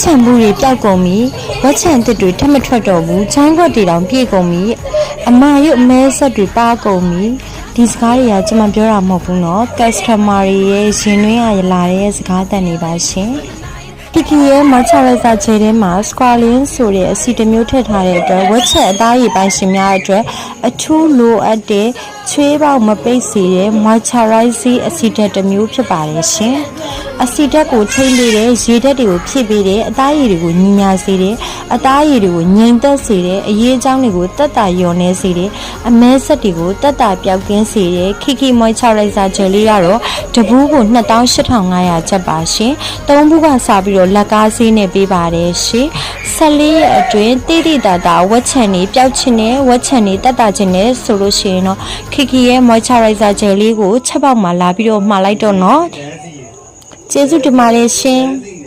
ချံမှုတွေပျောက်ကုန်ပြီဝက်ချံတစ်တွေထပ်မထွက်တော့ဘူးချမ်းခွက်တွေတောင်ပြေကုန်ပြီအမာရုပ်အမဲဆက်တွေပါကုန်ပြီဒီစကားတွေကကျွန်မပြောတာမဟုတ်ဘူးเนาะ customer တွေရဲ့ရင်တွင်းရလာတဲ့စကားတန်တွေပါရှင်ကီကီရဲ့မချရိုက်စာခြေထဲမှာ squalene ဆိုတဲ့အစီတစ်မျိုးထည့်ထားတဲ့အတွက်ဝက်ချက်အသားရည်ပိုင်းရှင်များအတွက်အထူးလိုအပ်တဲ့ ချွေးပေါက်မပိတ်စေတဲ့ moisturizing အစီဓာတ်တစ်မျိုးဖြစ်ပါတယ်ရှင်အစီဓာတ်ကိုထိမ့်ပေးတဲ့ရေဓာတ်တွေကိုဖြည့်ပေးတဲ့အသားရည်တွေကိုညီညာစေတဲ့အသားရည်တွေကိုငြိမ်သက်စေတဲ့အရေးအကြောင်းတွေကိုတက်တာလျော်နေစေတဲ့အမဲဆက်တွေကိုတက်တာပြောက်ကင်းစေတဲ့ Kiki Moisturizer Gel လေးကတော့တပူးကို28,500ကျပ်ပါရှင်။သုံးဘူးကစားပြီးတော့လက်ကားဆေးနဲ့ပေးပါတယ်ရှင်။14ရက်အတွင်းတိတိတတာတာဝက်ချန်နေပျောက်ချင်နေဝက်ချန်နေတက်တာချင်နေဆိုလို့ရှိရင်တော့ Kiki ရဲ့ Moisturizer Gel လေးကိုချက်ပေါက်မှာလာပြီးတော့မှာလိုက်တော့နော်။ကျေးဇူးတင်ပါတယ်ရှင်။